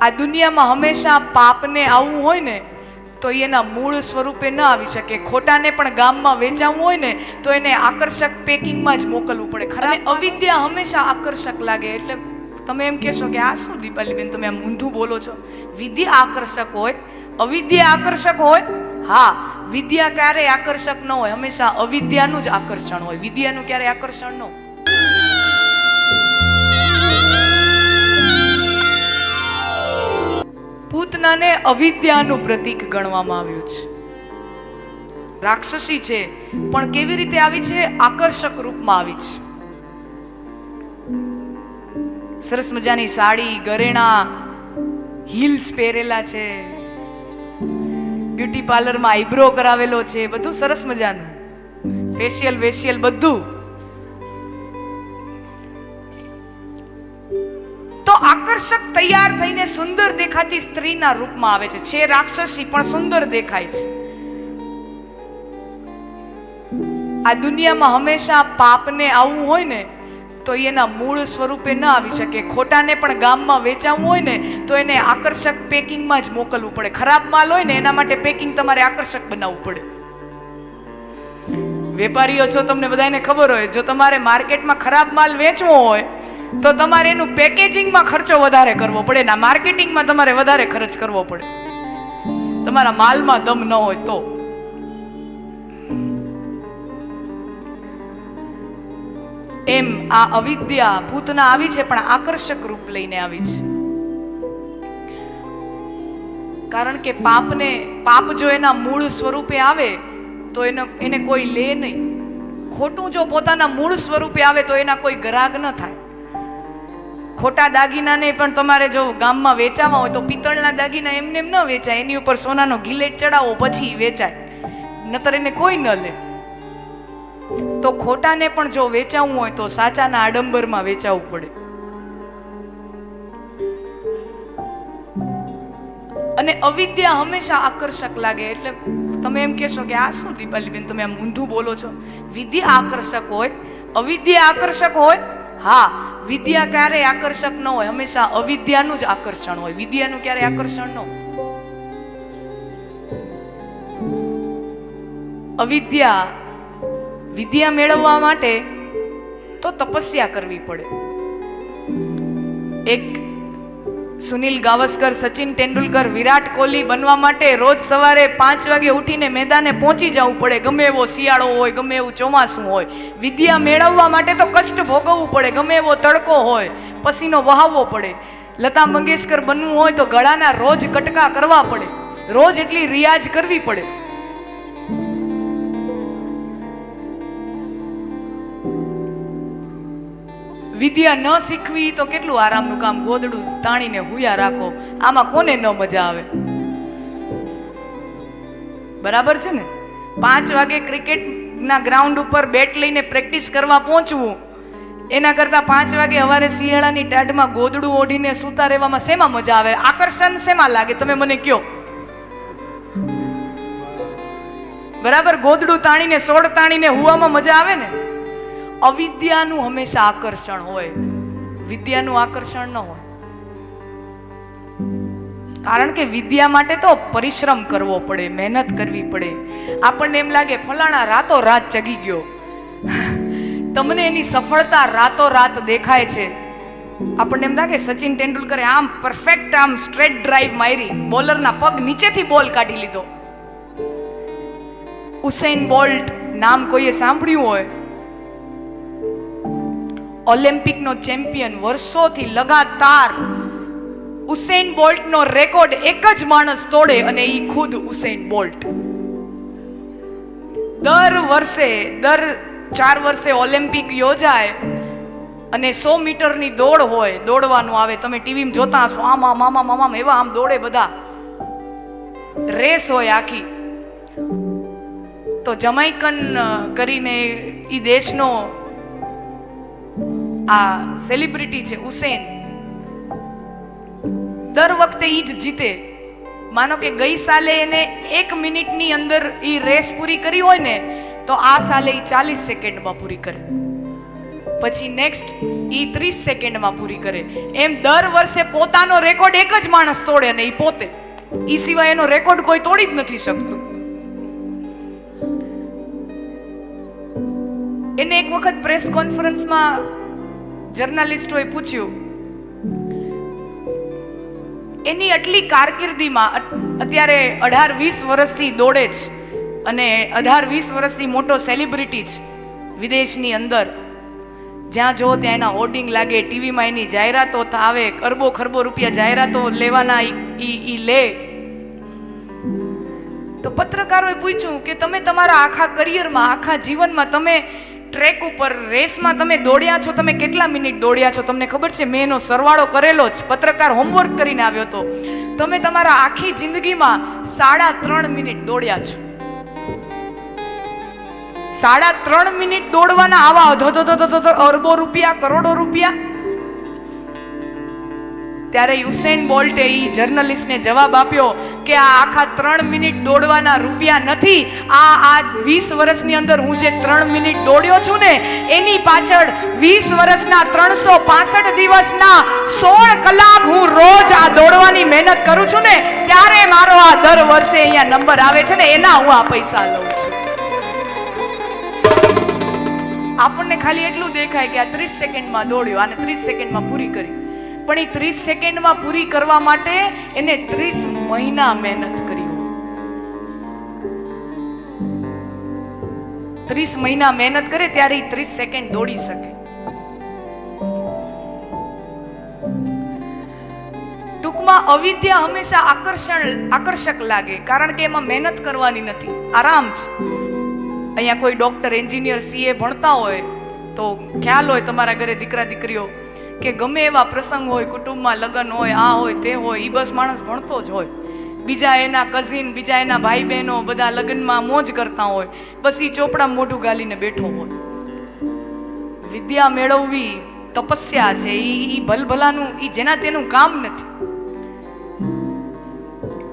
આ દુનિયામાં હંમેશા પાપને આવવું હોય ને, તો એના મૂળ સ્વરૂપે ન આવી શકે. ખોટાને પણ ગામમાં વેચાવવું હોય ને, તો એને આકર્ષક પેકિંગમાં જ મોકલવું પડે. ખરા? અવિદ્યા હંમેશા આકર્ષક લાગે. એટલે તમે એમ કહેશો કે આ શું દીપાલીબેન, તમે આમ ઊંધું બોલો છો? વિદ્યા આકર્ષક હોય, અવિદ્યા આકર્ષક હોય? હા, વિદ્યા ક્યારેય આકર્ષક ન હોય. હંમેશા અવિદ્યાનું જ આકર્ષણ હોય. વિદ્યાનું ક્યારેય આકર્ષણ ન હોય. પૂતનાને અવિદ્યાનું પ્રતીક ગણવામાં આવ્યું છે. રાક્ષસી છે, પણ કેવી રીતે આવી છે? આકર્ષક રૂપમાં આવી છે. સરસ મજાની સાડી, ગરેણા હીલ્સ પહેરેલા છે. બ્યુટી પાર્લરમાં આઈબ્રો કરાવેલો છે, બધું સરસ મજાનું. ફેશિયલ વેશિયલ બધું. તૈયાર થઈને સુંદર દેખાતી સ્ત્રીના રૂપમાં આવે છે. છે રાક્ષસી, પણ સુંદર દેખાય છે. આ દુનિયામાં હંમેશા પાપને આવવું હોય ને, તો એના મૂળ સ્વરૂપે ન આવી શકે. ખોટાને પણ ગામમાં વેચાવવું હોય ને, તો એને આકર્ષક પેકિંગમાં જ મોકલવું પડે. ખરાબ માલ હોય ને, એના માટે પેકિંગ તમારે આકર્ષક બનાવવું પડે. વેપારીઓ છો તમને બધાને ખબર હોય, જો તમારે માર્કેટમાં ખરાબ માલ વેચવો હોય તો તમારે એનું પેકેજિંગમાં ખર્ચો વધારે કરવો પડે ના માર્કેટિંગમાં તમારે વધારે ખર્ચ કરવો પડે. તમારા માલમાં દમ ન હોય તો. એમ આ અવિદ્યા પૂતના આવી છે, પણ આકર્ષક રૂપ લઈને આવી છે. કારણ કે પાપને, પાપ જો એના મૂળ સ્વરૂપે આવે, તો એનો, એને કોઈ લે નહીં. ખોટું જો પોતાના મૂળ સ્વરૂપે આવે, તો એના કોઈ ગ્રાહક ન થાય. ખોટા દાગીનાને પણ તમારે જો ગામમાં વેચાવા હોય તો પિત્તળના દાગીના એમને એમ ન વેચાય. એની ઉપર સોનાનો ગિલેટ ચડાવો, પછી વેચાય. નતર એને કોઈ ન લે. તો ખોટાને પણ જો વેચાવવું હોય તો સાચાના આડંબરમાં વેચાવવું પડે. અને અવિદ્યા હંમેશા આકર્ષક લાગે. એટલે તમે એમ કહેશો કે આ શું દીપાલીબેન, તમે આમ ઊંધું બોલો છો? વિદ્યા આકર્ષક હોય. અવિદ્યા આકર્ષક હોય હા, વિદ્યા ક્યારેય આકર્ષક ન હોય, હંમેશા અવિદ્યાનું જ આકર્ષણ હોય. વિદ્યાનું ક્યારે આકર્ષણ ન અવિદ્યા વિદ્યા મેળવવા માટે તો તપસ્યા કરવી પડે. એક સુનિલ ગાવસ્કર, સચિન તેંડુલકર, વિરાટ કોહલી બનવા માટે રોજ સવારે પાંચ વાગે ઉઠીને મેદાને પહોંચી જવું પડે. ગમે એવો શિયાળો હોય, ગમે એવું ચોમાસું હોય. વિદ્યા મેળવવા માટે તો કષ્ટ ભોગવવું પડે, ગમે એવો તડકો હોય, પસીનો વહાવવો પડે. લતા મંગેશકર બનવું હોય તો ગળાના રોજ કટકા કરવા પડે. રોજ એટલી રિયાઝ કરવી પડે. વિદ્યા ન શીખવી તો કેટલું આરામનું કામ ગોદડું તાણીને હુયા રાખો. આમાં કોને ન મજા આવે? બરાબર છે ને? પાંચ વાગે ક્રિકેટના ગ્રાઉન્ડ ઉપર બેટ લઈને પ્રેક્ટિસ કરવા પહોંચવું. એના કરતાં પાંચ વાગે સવારે શિયાળાની ટાઢમાં ગોદડું ઓઢીને સૂતા રહેવામાં શેમાં મજા આવે? આકર્ષણ શેમાં લાગે? તમે મને કયો બરાબર? ગોદડું તાણીને સોળ તાણીને હુવામાં મજા આવે ને? અવિદ્યાનું હંમેશા આકર્ષણ હોય. વિદ્યાનું આકર્ષણ ન હોય. કારણ કે વિદ્યા માટે તો પરિશ્રમ કરવો પડે, મહેનત કરવી પડે. આપણને એમ લાગે, ફલાણા રાતો રાત જગી ગયો. તમને એની સફળતા રાતો રાત દેખાય છે. આપણને એમ લાગે, સચિન તેંડુલકરે આમ પરફેક્ટ આમ સ્ટ્રેટ ડ્રાઈવ મારી, બોલરના પગ નીચેથી બોલ કાઢી લીધો. ઉસેન બોલ્ટ નામ કોઈએ સાંભળ્યું હોય ઓલિમ્પિકનો ચેમ્પિયન વર્ષોથી લગાતાર ઉસેન બોલ્ટનો રેકોર્ડ એક જ માણસ તોડે અને એ ખુદ ઉસેન બોલ્ટ દર વર્ષે, દર ચાર વર્ષે ઓલિમ્પિક યોજાય અને સો મીટરની દોડ હોય, દોડવાનું આવે. તમે ટીવીમાં જોતા હશો, આમ આમ આમ એવા આમ દોડે બધા. રેસ હોય આખી. તો જમાઈકન કરીને એ દેશનો આ સેલિબ્રિટી છે ઉસેન દર વખતે ઈ જ જીતે. માનો કે ગઈ સાલે એને એક મિનિટની અંદર ઈ રેસ પૂરી કરી હોય ને, તો આ સાલે ઈ ચાલીસ સેકન્ડમાં પૂરી કરે. પછી નેક્સ્ટ ઈ ત્રીસ સેકન્ડમાં પૂરી કરે. એમ દર વર્ષે પોતાનો રેકોર્ડ એક જ માણસ તોડે ને એ પોતે. ઈ સિવાય એનો રેકોર્ડ કોઈ તોડી જ નથી શકતું. એને એક વખત પ્રેસ કોન્ફરન્સમાં જર્નાલિસ્ટોએ પૂછ્યું, એની આટલી કારકિર્દીમાં અત્યારે અઢાર વીસ વર્ષથી દોડે છે અને અઢાર વીસ વર્ષથી મોટો સેલિબ્રિટી છે વિદેશની અંદર. જ્યાં જો ત્યાં એના હોર્ડિંગ લાગે, ટીવીમાં એની જાહેરાતો આવે અરબો ખરબો રૂપિયા જાહેરાતો લેવાના ઈ લે. તો પત્રકારોએ પૂછ્યું કે, તમે તમારા આખા કરિયરમાં આખા જીવનમાં તમે ટ્રેક ઉપર રેસમાં તમે દોડ્યા છો, તમે કેટલા મિનિટ દોડ્યા છો? તમને ખબર છે, મેં એનો સરવાળો કરેલો જ. પત્રકાર હોમવર્ક કરીને આવ્યો હતો. તમે તમારા આખી જિંદગીમાં સાડા ત્રણ મિનિટ દોડ્યા છો. સાડા ત્રણ મિનિટ દોડવાના આવા અધો અરબો રૂપિયા, કરોડો રૂપિયા ત્યારે યુસેન બોલ્ટે ઈ જર્નલિસ્ટને જવાબ આપ્યો કે આ આખા ત્રણ મિનિટ દોડવાના રૂપિયા નથી. આ આ વીસ વર્ષની અંદર હું જે ત્રણ મિનિટ દોડ્યો છું ને, એની પાછળ વીસ વર્ષના ત્રણસો પાસઠ દિવસના સોળ કલાક હું રોજ આ દોડવાની મહેનત કરું છું ને, ત્યારે મારો આ દર વર્ષે અહીંયા નંબર આવે છે ને, એના હું આ પૈસા લઉં છું. આપણને ખાલી એટલું દેખાય કે આ ત્રીસ સેકન્ડમાં દોડ્યો અને ત્રીસ સેકન્ડમાં પૂરી કરી. પણ એ ત્રીસ સેકન્ડમાં પૂરી કરવા માટે એને ત્રીસ મહિના મહેનત કરી ત્રીસ મહિના મહેનત કરે ત્યારે એ ત્રીસ સેકન્ડ દોડી શકે. ટૂંકમાં અવિદ્યા હંમેશા આકર્ષણ, આકર્ષક લાગે, કારણ કે એમાં મહેનત કરવાની નથી. આરામ છે. અહીંયા કોઈ ડોક્ટર, એન્જિનિયર, સીએ ભણતા હોય તો ખ્યાલ હોય તમારા ઘરે દીકરા દીકરીઓ કે ગમે એવા પ્રસંગ હોય, કુટુંબમાં લગ્ન હોય, આ હોય, તે હોય એ બસ માણસ ભણતો જ હોય. બીજા એના કઝિન બીજા એના ભાઈ બહેનો બધા લગ્નમાં મોજ કરતા હોય, બસ એ ચોપડા મોઢું ગાલીને બેઠો હોય. વિદ્યા મેળવવી તપસ્યા છે એ ભલભલાનું એ જેના તેનું કામ નથી.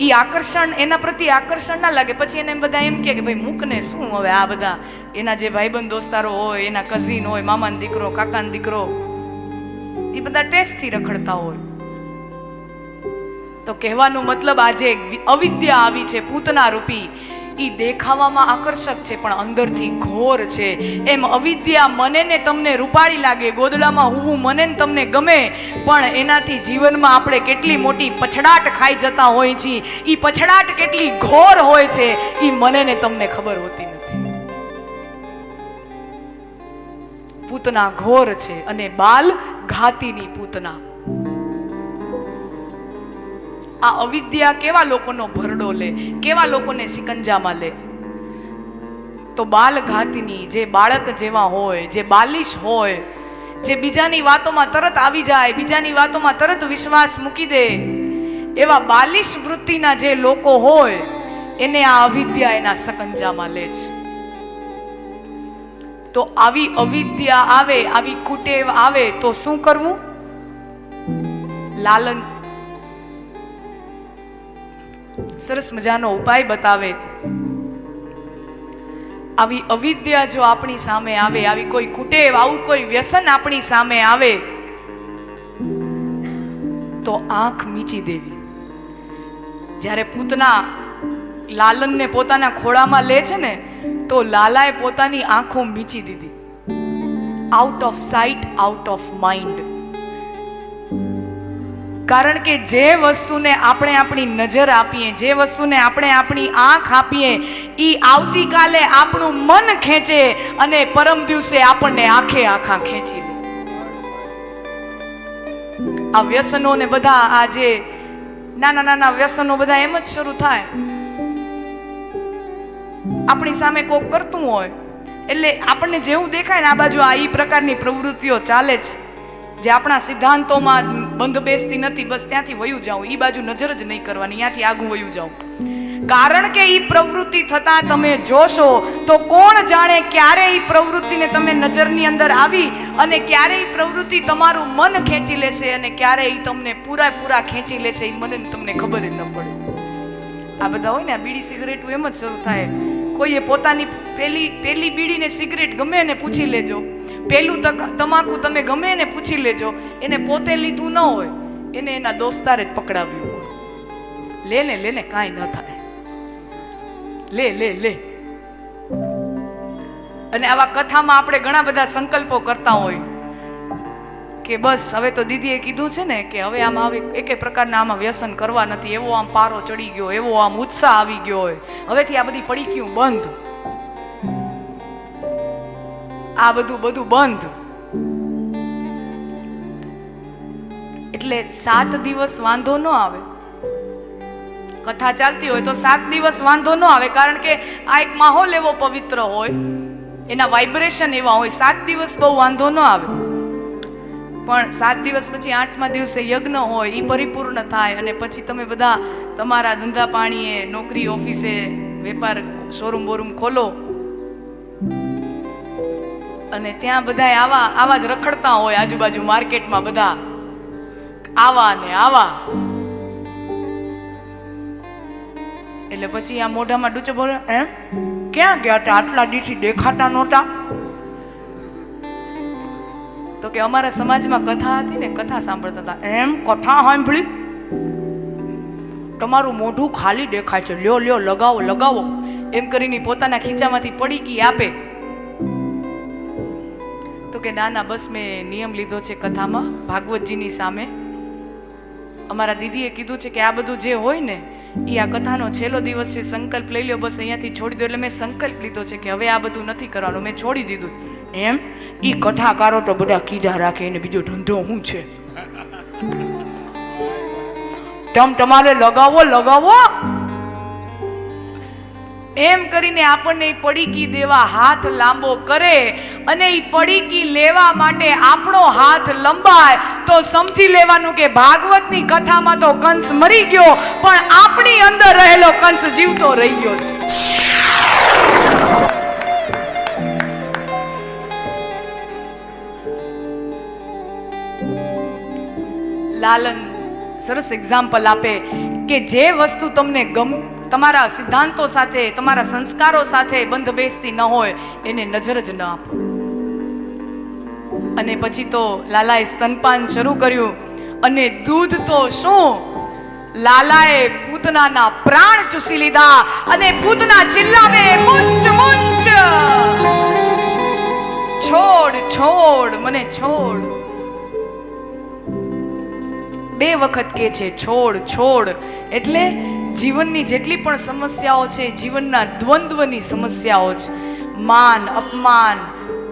એ આકર્ષણ, એના પ્રત્યે આકર્ષણ ના લાગે. પછી એને બધા એમ કે ભાઈ, મૂકને શું હવે આ બધા? એના જે ભાઈબંધ દોસ્તારો હોય, એના કઝિન હોય, મામાનો દીકરો, કાકાનો દીકરો. એ બધા ટેસ્ટથી રખડતા હોય. તો કહેવાનો મતલબ આજે અવિદ્યા આવી છે પૂતના રૂપી. એ દેખાવામાં આકર્ષક છે, પણ અંદરથી ઘોર છે. એમ અવિદ્યા મને ને તમને રૂપાળી લાગે, ગોદડામાં હું મને ને તમને ગમે, પણ એનાથી જીવનમાં આપણે કેટલી મોટી પછડાટ ખાઈ જતા હોય છીએ. એ પછડાટ કેટલી ઘોર હોય છે એ મને ને તમને ખબર હોતી નથી. પૂતના ઘોર છે અને બાલ ઘાતીની પૂતના. આ અવિદ્યા કેવા લોકોનો ભરડો લે, કેવા લોકોને સિકંજામાં લે? તો બાલ ઘાતીની જે બાળક જેવા હોય, જે બાલિશ હોય, જે બીજાની વાતોમાં તરત આવી જાય, બીજાની વાતોમાં તરત વિશ્વાસ મૂકી દે, એવા બાલિશ વૃત્તિના જે લોકો હોય, એને આ અવિદ્યા એના સકંજામાં લે છે. તો આવી અવિદ્યા આવે, આવી કુટેવ આવે, તો શું કરવું? લાલન. સરસ મજાનો ઉપાય બતાવે. આવી અવિદ્યા જો આપણી સામે આવે, આવી કોઈ કુટેવ, આવું કોઈ વ્યસન આપણી સામે આવે, તો આંખ મીચી દેવી. જ્યારે પૂતના લાલનને પોતાના ખોળામાં લે છે ને તો લાલાએ પોતાની આંખો મીચી દીધી. Out of sight out of mind કારણ કે જે વસ્તુને આપણે આપણી નજર આપીએ, જે વસ્તુને આપણે આપણી આંખ આપીએ એ આવતીકાલે આપણું મન ખેંચે અને પરમ દિવસે આપણને આંખે આંખા ખેંચી લે. આ વ્યસનો ને બધા આ જે નાના નાના વ્યસનો બધા એમ જ શરૂ થાય. આપણી સામે કોક કરતું હોય. એટલે આપણને જેવું દેખાય ને આ બાજુ આ એ પ્રકારની પ્રવૃત્તિઓ ચાલે છે. જે આપણા સિદ્ધાંતોમાં બંધ બેસતી નથી, બસ ત્યાંથી વયું જાઉં. એ બાજુ નજર જ નહીં કરવાની ત્યાંથી આગું વયું જાઉં. કારણ કે એ પ્રવૃત્તિ થતા તમે જોશો, તો કોણ જાણે ક્યારે એ પ્રવૃત્તિને તમે નજરની અંદર આવી અને ક્યારે એ પ્રવૃત્તિ તમારું મન ખેંચી લેશે અને ક્યારે એ તમને પૂરા પૂરા ખેંચી લેશે એ મને તમને ખબર જ ન પડે. આ બધા હોય ને, આ બીડી સિગરેટ એમ જ શરૂ થાય. કોઈએ પોતાની પેલી પેલી બીડીને સિગરેટ ગમે એને પૂછી લેજો. પેલું તક- તમાકુ તમે ગમે એને પૂછી લેજો. એને પોતે લીધું ન હોય, એને એના દોસ્તારે જ પકડાવ્યું લે ને લે ને કાંઈ ન થાય. લે લે લે. અને આવા કથામાં આપણે ઘણા બધા સંકલ્પો કરતા હોય. કે બસ, હવે તો દીદીએ કીધું છે ને કે હવે આમાં હવે એકે પ્રકારના આમાં વ્યસન કરવા નથી. એવો આમ પારો ચડી ગયો, એવો આમ ઉત્સાહ આવી ગયો હોય. હવેથી આ બધી પડી બંધ? આ બધું બધું બંધ. એટલે સાત દિવસ વાંધો ન આવે. કથા ચાલતી હોય તો સાત દિવસ વાંધો ન આવે, કારણ કે આ એક માહોલ એવો પવિત્ર હોય. એના વાઇબ્રેશન એવા હોય. સાત દિવસ બહુ વાંધો ન આવે. પણ સાત દિવસ પછી આઠમા દિવસે યજ્ઞ હોય એ પરિપૂર્ણ થાય અને પછી તમે બધા તમારા ધંધા પાણીએ, નોકરી, ઓફિસે, વેપાર શોરૂમ બોરૂમ ખોલો. અને ત્યાં બધા આવા આવા જ રખડતા હોય આજુબાજુ માર્કેટમાં બધા. આવા ને આવા. એટલે પછી આ મોઢામાં ડૂચો બોલો એમ ક્યાં ગયા હતા આટલા દીથી દેખાતા નહોતા? તો કે અમારા સમાજમાં કથા હતી ને કથા સાંભળતા હતા. એમ કથા સાંભળી? તમારું મોઢું ખાલી દેખાય છે. લ્યો લ્યો, લગાવો લગાવો. એમ કરીને પોતાના ખીચામાંથી પડી ગઈ આપે. તો કે ના ના બસ મેં નિયમ લીધો છે કથામાં ભાગવતજીની સામે. અમારા દીદીએ કીધું છે કે આ બધું જે હોય ને એ આ કથાનો છેલ્લો દિવસ છે. સંકલ્પ લઈ લ્યો, બસ અહીંયાથી છોડી દો. એટલે મેં સંકલ્પ લીધો છે કે હવે આ બધું નથી કરવાનું. મેં છોડી દીધું. એમ? એ કથાકારો તો બધા કીધા રાખે એને બીજો ધંધો શું છે? તમ તમારે લગાવો લગાવો. એમ કરીને આપણને એ પડીકી દેવા હાથ લાંબો કરે અને એ પડીકી લેવા માટે આપણો હાથ લંબાય તો સમજી લેવાનું કે ભાગવતની કથામાં તો કંસ મરી ગયો, પણ આપણી અંદર રહેલો કંસ જીવતો રહી ગયો છે. લાલન, સરસ એક્ઝામ્પલ આપે કે જે વસ્તુ તમને ગમ, તમારા સિદ્ધાંતો સાથે, તમારા સંસ્કારો સાથે બંધ બેસતી ન હોય, એને નજર જ ન આપો. અને પછી તો લાલાએ સ્તનપાન શરૂ કર્યું અને દૂધ તો શું? લાલાએ પૂતનાના પ્રાણ ચૂસી લીધા અને પૂતના ચિલ્લાવે મુંચ મુંચ! છોડ છોડ, મને છોડ. બે વખત કે છે, છોડ છોડ. એટલે જીવનની જેટલી પણ સમસ્યાઓ છે, જીવનના દ્વંદ્વની સમસ્યાઓ છે માન, અપમાન,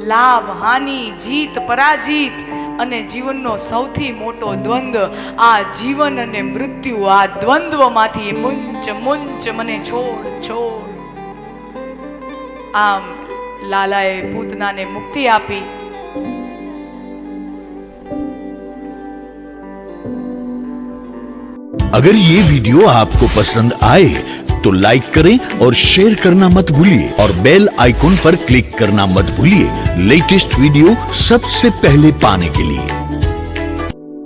લાભ, હાનિ, જીત, પરાજિત અને જીવનનો સૌથી મોટો દ્વંદ્વ આ જીવન અને મૃત્યુ. આ દ્વંદ્વમાંથી મુંચ મુંચ મને છોડ છોડ. આમ લાલાએ પૂતનાને મુક્તિ આપી. अगर ये वीडियो आपको पसंद आए तो लाइक करें और शेयर करना मत भूलिए और बेल आइकॉन पर क्लिक करना मत भूलिए। लेटेस्ट वीडियो सबसे पहले पाने के लिए।